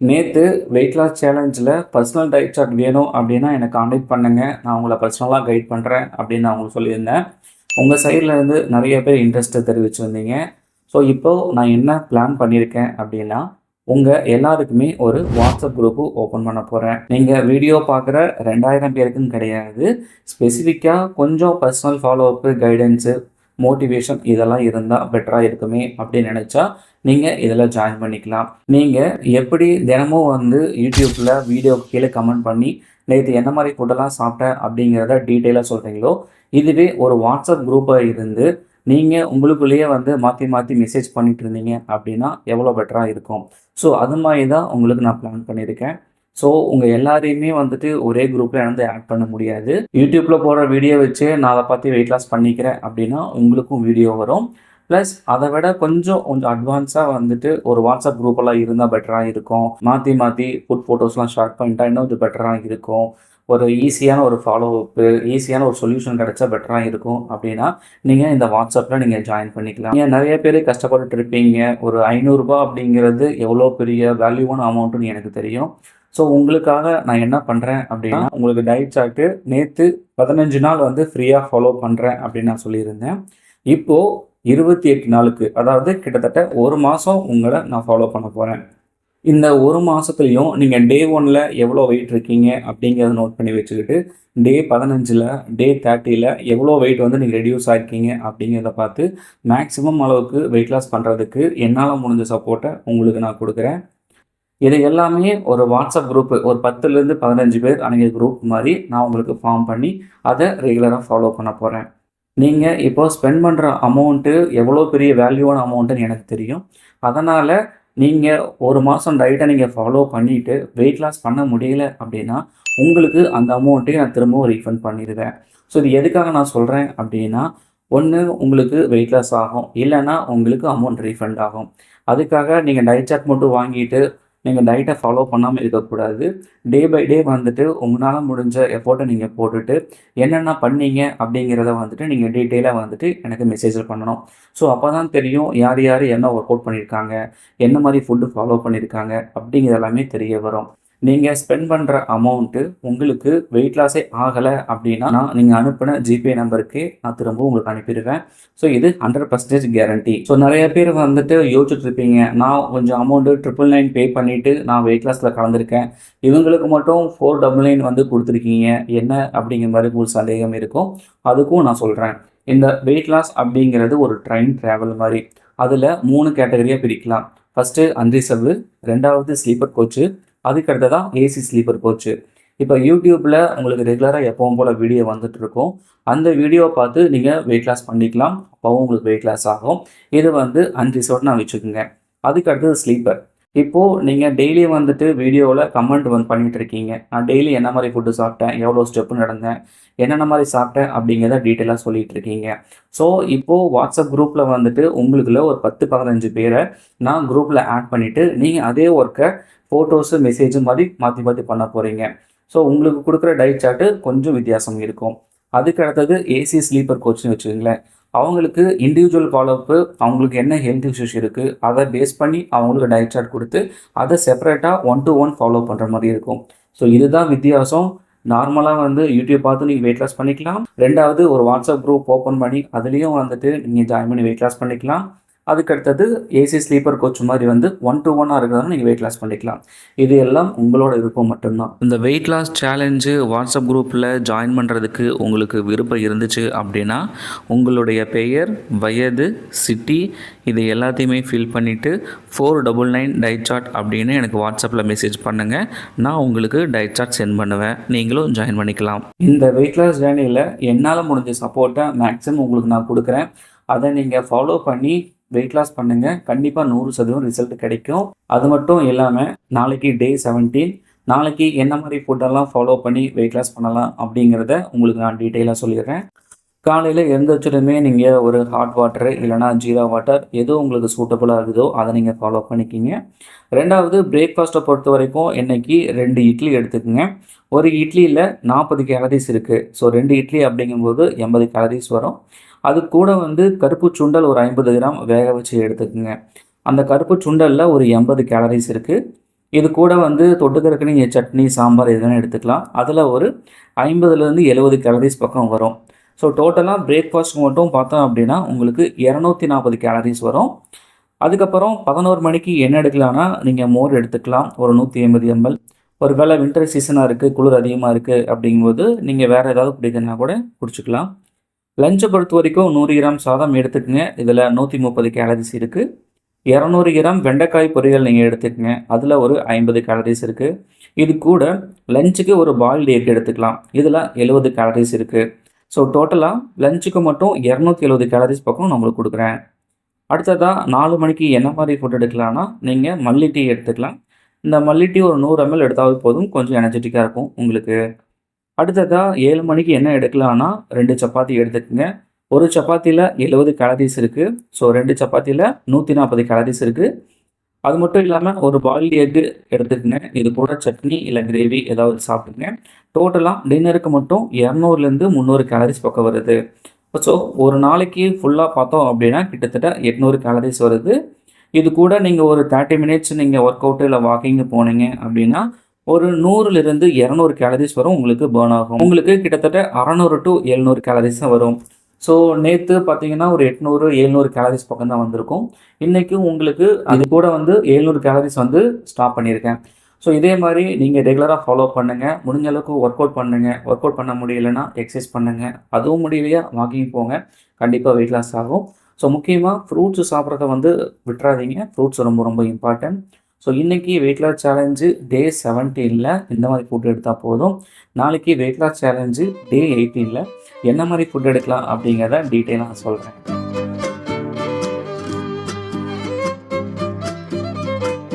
நேற்று weight loss சேலஞ்சில் personal diet chart வேணும் அப்படின்னா எனக்கு காண்டாக்ட் பண்ணுங்கள் நான் உங்களை பர்சனலாக கைட் பண்ணுறேன் அப்படின்னு நான் உங்களுக்கு சொல்லியிருந்தேன். உங்கள் சைடில் இருந்து நிறைய பேர் இன்ட்ரெஸ்ட்டை தெரிவிச்சிருந்தீங்க. ஸோ இப்போது நான் என்ன பிளான் பண்ணியிருக்கேன் அப்படின்னா உங்கள் எல்லாருக்குமே ஒரு வாட்ஸ்அப் குரூப்பு ஓப்பன் பண்ண போகிறேன் நீங்கள் வீடியோ பார்க்குற ரெண்டாயிரம் பேருக்குன்னு கிடையாது. ஸ்பெசிஃபிக்காக கொஞ்சம் பர்சனல் ஃபாலோஅப்பு கைடன்ஸு மோட்டிவேஷன் இதெல்லாம் இருந்தால் பெட்டராக இருக்குமே அப்படின்னு நினச்சா நீங்கள் இதில் ஜாயின் பண்ணிக்கலாம். நீங்கள் எப்படி தினமும் வந்து யூடியூப்பில் வீடியோ கீழே கமெண்ட் பண்ணி நேற்று என்ன மாதிரி ஃபுட்டெல்லாம் சாப்பிட்டேன் அப்படிங்கிறத டீட்டெயிலாக சொல்கிறீங்களோ இதுவே ஒரு வாட்ஸ்அப் குரூப்பாக இருந்து நீங்கள் உங்களுக்குள்ளேயே வந்து மாற்றி மாற்றி மெசேஜ் பண்ணிட்டு இருந்தீங்க அப்படின்னா எவ்வளோ பெட்டராக இருக்கும். ஸோ அது மாதிரி தான் உங்களுக்கு நான் பிளான் பண்ணியிருக்கேன். ஸோ உங்கள் எல்லாரையுமே வந்துட்டு ஒரே குரூப்பில் வந்து ஆட் பண்ண முடியாது. யூடியூப்பில் போடுற வீடியோ வச்சு நான் அதை பற்றி வெயிட் லாஸ் பண்ணிக்கிறேன் அப்படின்னா உங்களுக்கும் வீடியோ வரும். ப்ளஸ் அதை விட கொஞ்சம் கொஞ்சம் அட்வான்ஸாக வந்துட்டு ஒரு வாட்ஸ்அப் குரூப்பெல்லாம் இருந்தால் பெட்டராக இருக்கும். மாற்றி மாற்றி ஃபுட் ஃபோட்டோஸ்லாம் ஷார்ட் பண்ணிட்டா இன்னும் கொஞ்சம் பெட்டராக இருக்கும். ஒரு ஈஸியான ஒரு ஃபாலோ அப்பு ஈஸியான ஒரு சொல்யூஷன் கிடைச்சா பெட்டராக இருக்கும் அப்படின்னா நீங்கள் இந்த வாட்ஸ்அப்பில் நீங்கள் ஜாயின் பண்ணிக்கலாம். நீங்கள் நிறைய பேர் கஷ்டப்பட்டுட்டு இருப்பீங்க. ஒரு ஐநூறுரூபா அப்படிங்கிறது எவ்வளோ பெரிய வேல்யூவான அமௌண்ட்டுன்னு எனக்கு தெரியும். ஸோ உங்களுக்காக நான் என்ன பண்ணுறேன் அப்படின்னா உங்களுக்கு டயட் சார்ட்டு நேற்று பதினஞ்சு நாள் வந்து ஃப்ரீயாக ஃபாலோ பண்ணுறேன் அப்படின்னு நான் சொல்லியிருந்தேன். இப்போது இருபத்தி எட்டு நாளுக்கு அதாவது கிட்டத்தட்ட ஒரு மாதம் உங்களை நான் ஃபாலோ பண்ண போகிறேன் இந்த ஒரு மாதத்துலேயும் நீங்கள் டே ஒனில் எவ்வளோ வெயிட் இருக்கீங்க அப்படிங்கிறத நோட் பண்ணி வச்சுக்கிட்டு டே பதினஞ்சில் டே தேர்ட்டியில் எவ்வளோ வெயிட் வந்து நீங்கள் ரெடியூஸ் ஆகிருக்கீங்க அப்படிங்கிறத பார்த்து மேக்ஸிமம் அளவுக்கு வெயிட் லாஸ் பண்ணுறதுக்கு என்னால் முடிஞ்ச சப்போர்ட்டை உங்களுக்கு நான் கொடுக்குறேன். இது எல்லாமே ஒரு வாட்ஸ்அப் குரூப்பு ஒரு பத்துலேருந்து பதினஞ்சு பேர் அடங்கிய குரூப் மாதிரி நான் உங்களுக்கு ஃபார்ம் பண்ணி அதை ரெகுலராக ஃபாலோ பண்ண போகிறேன் நீங்கள் இப்போ ஸ்பெண்ட் பண்ணுற அமௌண்ட்டு எவ்வளோ பெரிய வேல்யூவான அமௌண்ட்டுன்னு எனக்கு தெரியும். அதனால் நீங்கள் ஒரு மாதம் டயட்டை நீங்கள் ஃபாலோ பண்ணிவிட்டு வெயிட் லாஸ் பண்ண முடியல அப்படின்னா உங்களுக்கு அந்த அமௌண்ட்டையும் நான் திரும்பவும் ரீஃபண்ட் பண்ணிடுவேன். ஸோ இது எதுக்காக நான் சொல்கிறேன் அப்படின்னா ஒன்று உங்களுக்கு வெயிட் லாஸ் ஆகும். இல்லைன்னா உங்களுக்கு அமௌண்ட் ரீஃபண்ட் ஆகும். அதுக்காக நீங்கள் டயட் சார்ட் மட்டும் வாங்கிட்டு நீங்கள் டயட்டை ஃபாலோ பண்ணாமல் இருக்கக்கூடாது. டே பை டே வந்துட்டு உங்களால் முடிஞ்ச எஃபோர்ட்டை நீங்கள் போட்டுட்டு என்னென்ன பண்ணீங்க அப்படிங்கிறத வந்துட்டு நீங்கள் டீட்டெயிலாக வந்துட்டு எனக்கு மெசேஜில் பண்ணணும். ஸோ அப்போ தான் தெரியும் யார் யார் என்ன ஒர்க் அவுட் பண்ணியிருக்காங்க என்ன மாதிரி ஃபுட்டு ஃபாலோ பண்ணியிருக்காங்க அப்படிங்கிறது எல்லாமே தெரிய வரும். நீங்கள் ஸ்பெண்ட் பண்ணுற அமௌண்ட்டு உங்களுக்கு வெயிட் லாஸே ஆகலை அப்படின்னா நான் நீங்கள் அனுப்பின ஜிபே நம்பருக்கு நான் திரும்ப உங்களுக்கு அனுப்பிடுவேன். ஸோ இது ஹண்ட்ரட் பர்சன்டேஜ் கேரண்டி ஸோ நிறைய பேர் வந்துட்டு யோசிச்சுட்டு இருப்பீங்க. நான் கொஞ்சம் அமௌண்ட்டு ட்ரிபிள் நைன் பே பண்ணிவிட்டு நான் வெயிட் லாஸில் கலந்துருக்கேன். இவங்களுக்கு மட்டும் ஃபோர் டபுள் நைன் வந்து கொடுத்துருக்கீங்க. என்ன அப்படிங்கிற மாதிரி உங்களுக்கு சந்தேகம் இருக்கும். அதுக்கும் நான் சொல்கிறேன் இந்த வெயிட் லாஸ் அப்படிங்கிறது ஒரு ட்ரெயின் ட்ராவல் மாதிரி. அதில் மூணு கேட்டகரியாக பிரிக்கலாம். ஃபஸ்ட்டு அன்ரிசர்வு ரெண்டாவது ஸ்லீப்பர் கோச்சு அதுக்கு அடுத்ததான் ஏசி ஸ்லீப்பர் கோச்சு இப்போ யூடியூப்பில் உங்களுக்கு ரெகுலராக எப்பவும் போல் வீடியோ வந்துட்டு இருக்கும் அந்த வீடியோவை பார்த்து நீங்கள் வெயிட் லாஸ் பண்ணிக்கலாம். அப்போவும் உங்களுக்கு வெயிட் லாஸ் ஆகும். இது வந்து அஞ்சு அன்ரிசர்வ் நான் வச்சுக்கோங்க. அதுக்கு அடுத்தது ஸ்லீப்பர் இப்போது நீங்கள் டெய்லி வந்துட்டு வீடியோவில் கமெண்ட் வந்து பண்ணிகிட்டு இருக்கீங்க நான் டெய்லி என்ன மாதிரி ஃபுட்டு சாப்பிட்டேன் எவ்வளோ ஸ்டெப்பு நடந்தேன் என்னென்ன மாதிரி சாப்பிட்டேன் அப்படிங்கிறத டீட்டெயிலாக சொல்லிகிட்டு இருக்கீங்க ஸோ இப்போது வாட்ஸ்அப் குரூப்பில் வந்துட்டு உங்களுக்குள்ள ஒரு பத்து பதினஞ்சு பேரை நான் குரூப்பில் ஆட் பண்ணிவிட்டு நீங்கள் அதே ஒர்க்கை ஃபோட்டோஸு மெசேஜு மாதிரி மாற்றி மாற்றி பண்ண போகிறீங்க ஸோ உங்களுக்கு கொடுக்குற டயட் சார்ட்டு கொஞ்சம் வித்தியாசம் இருக்கும். அதுக்கு அடுத்தது ஏசி ஸ்லீப்பர் கோச்னு வச்சுக்கோங்களேன். அவங்களுக்கு இண்டிவிஜுவல் ஃபாலோஅப்பு அவங்களுக்கு என்ன ஹெல்த் இஷ்யூஸ் இருக்குது அதை பேஸ் பண்ணி அவங்களுக்கு டயட் சார்ட் கொடுத்து அதை செப்பரேட்டாக ஒன் டு ஒன் ஃபாலோ பண்ணுற மாதிரி இருக்கும். ஸோ இதுதான் வித்தியாசம். நார்மலாக வந்து யூடியூப் பார்த்து நீங்கள் வெயிட் லாஸ் பண்ணிக்கலாம். ரெண்டாவது ஒரு வாட்ஸ்அப் குரூப் ஓப்பன் பண்ணி அதுலேயும் வந்துட்டு நீங்கள் ஜாயின் பண்ணி வெயிட் லாஸ் பண்ணிக்கலாம். அதுக்கடுத்தது ஏசி ஸ்லீப்பர் கோச் மாதிரி வந்து ஒன் டு ஒன்னாக இருக்கிறதால நீங்கள் வெயிட் லாஸ் பண்ணிக்கலாம். இது எல்லாம் உங்களோட விருப்பம் மட்டும்தான். இந்த வெயிட் லாஸ் சேலஞ்சு வாட்ஸ்அப் குரூப்பில் ஜாயின் பண்ணுறதுக்கு உங்களுக்கு விருப்பம் இருந்துச்சு அப்படின்னா உங்களுடைய பெயர் வயது சிட்டி இது எல்லாத்தையுமே ஃபில் பண்ணிவிட்டு four double nine diet chart அப்படின்னு எனக்கு வாட்ஸ்அப்பில் மெசேஜ் பண்ணுங்கள் நான் உங்களுக்கு டயட் சார்ட் சென்ட் பண்ணுவேன். நீங்களும் ஜாயின் பண்ணிக்கலாம். இந்த வெயிட் லாஸ் ஜேர்னியில் என்னால் முடிஞ்ச சப்போர்ட்டை மேக்ஸிமம் உங்களுக்கு நான் கொடுக்குறேன். அதை நீங்கள் ஃபாலோ பண்ணி வெயிட் லாஸ் பண்ணுங்கள் கண்டிப்பாக நூறு சதவீதம் ரிசல்ட் கிடைக்கும். அது மட்டும் இல்லாமல் நாளைக்கு டே செவன்டீன் நாளைக்கு என்ன மாதிரி ஃபுட்டெல்லாம் ஃபாலோ பண்ணி வெயிட் லாஸ் பண்ணலாம் அப்படிங்கிறத உங்களுக்கு நான் டீட்டெயிலாக சொல்லிடுறேன். காலையில் எழுந்திரிச்சதுமே நீங்கள் ஒரு ஹாட் வாட்டரு இல்லைனா ஜீரா வாட்டர் எது உங்களுக்கு சூட்டபுளாக இருக்குதோ அதை நீங்கள் ஃபாலோ பண்ணிக்கிங்க. ரெண்டாவது பிரேக்ஃபாஸ்ட்டை பொறுத்த வரைக்கும் இன்றைக்கி ரெண்டு இட்லி எடுத்துக்கோங்க. ஒரு இட்லியில் நாற்பது கேலரிஸ் இருக்குது ஸோ ரெண்டு இட்லி அப்படிங்கும்போது எண்பது கேலரிஸ் வரும். அது கூட வந்து கருப்பு சுண்டல் ஒரு ஐம்பது கிராம் வேக வச்சு எடுத்துக்கோங்க. அந்த கருப்பு சுண்டலில் ஒரு எண்பது கேலரிஸ் இருக்குது இது கூட வந்து தொட்டுக்கிறதுக்கு நீங்கள் சட்னி சாம்பார் எதுனா எடுத்துக்கலாம். அதில் ஒரு ஐம்பதுலேருந்து எழுபது கேலரிஸ் பக்கம் வரும். ஸோ டோட்டலாக பிரேக்ஃபாஸ்ட் மட்டும் பார்த்தோம் அப்படின்னா உங்களுக்கு இரநூத்தி நாற்பது கேலரிஸ் வரும். அதுக்கப்புறம் பதினோரு மணிக்கு என்ன எடுக்கலாம்னா நீங்கள் மோர் எடுத்துக்கலாம். ஒரு நூற்றி ஐம்பது எம்எல். ஒரு வேளை வின்டர் சீசனாக இருக்குது குளிர் அதிகமாக இருக்குது அப்படிங்கும்போது நீங்கள் வேறு ஏதாவது குடிக்கிறதுனா கூட குடிச்சிக்கலாம். லஞ்சை பொறுத்த வரைக்கும் நூறு கிராம் சாதம் எடுத்துக்கங்க. இதில் நூற்றி முப்பது கேலரிஸ் இருக்குது இரநூறு கிராம் வெண்டைக்காய் பொரியல் நீங்கள் எடுத்துக்கங்க. அதில் ஒரு ஐம்பது கேலரிஸ் இருக்குது இது கூட லஞ்சுக்கு ஒரு பாயில்டு எக் எடுத்துக்கலாம். இதில் எழுபது கேலரிஸ் இருக்குது ஸோ டோட்டலாக லஞ்சுக்கு மட்டும் இரநூத்தி எழுபது கேலரிஸ் பக்கம் நான் உங்களுக்கு கொடுக்குறேன். அடுத்ததாக நாலு மணிக்கு என்ன மாதிரி ஃபுட் எடுக்கலாம்னா நீங்கள் மல்லி டீ எடுத்துக்கலாம். இந்த மல்லி டீ ஒரு நூறு எம்எல் எடுத்தாவது போதும். கொஞ்சம் எனர்ஜெட்டிக்காக இருக்கும் உங்களுக்கு. அடுத்ததாக ஏழு மணிக்கு என்ன எடுக்கலாம்னா ரெண்டு சப்பாத்தி எடுத்துக்கோங்க. ஒரு சப்பாத்தியில் எழுபது கேலரிஸ் இருக்குது ஸோ ரெண்டு சப்பாத்தியில் நூற்றி நாற்பது கேலரிஸ் இருக்குது அது மட்டும் இல்லாமல் ஒரு பாயில்டு எக்கு எடுத்துக்கங்க. இது கூட சட்னி இல்லை கிரேவி ஏதாவது சாப்பிட்டுங்க டோட்டலாக டின்னருக்கு மட்டும் இரநூறுலேருந்து முந்நூறு கேலரிஸ் பக்கம் வருது. ஸோ ஒரு நாளைக்கு ஃபுல்லாக பார்த்தோம் அப்படின்னா கிட்டத்தட்ட எட்நூறு கேலரிஸ் வருது. இது கூட நீங்கள் ஒரு தேர்ட்டி மினிட்ஸ் நீங்கள் ஒர்க் அவுட்டு இல்லை வாக்கிங் போனீங்க அப்படின்னா ஒரு நூறுலேருந்து இரநூறு கேலரிஸ் வரும் உங்களுக்கு பேர்ன் ஆகும். உங்களுக்கு கிட்டத்தட்ட அறநூறு டு எழுநூறு கேலரிஸ் தான் வரும். ஸோ நேற்று பார்த்தீங்கன்னா ஒரு எட்நூறு எழுநூறு கேலரிஸ் பக்கம் தான் வந்திருக்கும். இன்றைக்கி உங்களுக்கு அது கூட வந்து எழுநூறு கேலரிஸ் வந்து ஸ்டாப் பண்ணியிருக்கேன். ஸோ இதே மாதிரி நீங்கள் ரெகுலராக ஃபாலோ பண்ணுங்கள் முடிஞ்ச அளவுக்கு ஒர்க் அவுட் பண்ணுங்கள் ஒர்க் அவுட் பண்ண முடியலைன்னா எக்ஸசைஸ் பண்ணுங்கள் அதுவும் முடியலையா? வாக்கிங் போங்க. கண்டிப்பாக வெயிட் லாஸ் ஆகும். ஸோ முக்கியமாக ஃப்ரூட்ஸ் சாப்பிட்றத வந்து விட்டுறாதீங்க. ஃப்ரூட்ஸ் ரொம்ப ரொம்ப இம்பார்ட்டன்ட் ஸோ இன்றைக்கி வெயிட் லாஸ் சேலஞ்சு டே செவன்டீனில் இந்த மாதிரி ஃபுட் எடுத்தால் போதும். நாளைக்கு வெயிட் லாஸ் சேலஞ்சு டே எயிட்டீனில் என்ன மாதிரி ஃபுட் எடுக்கலாம் அப்படிங்கிறத டீட்டெயிலாக சொல்கிறேன்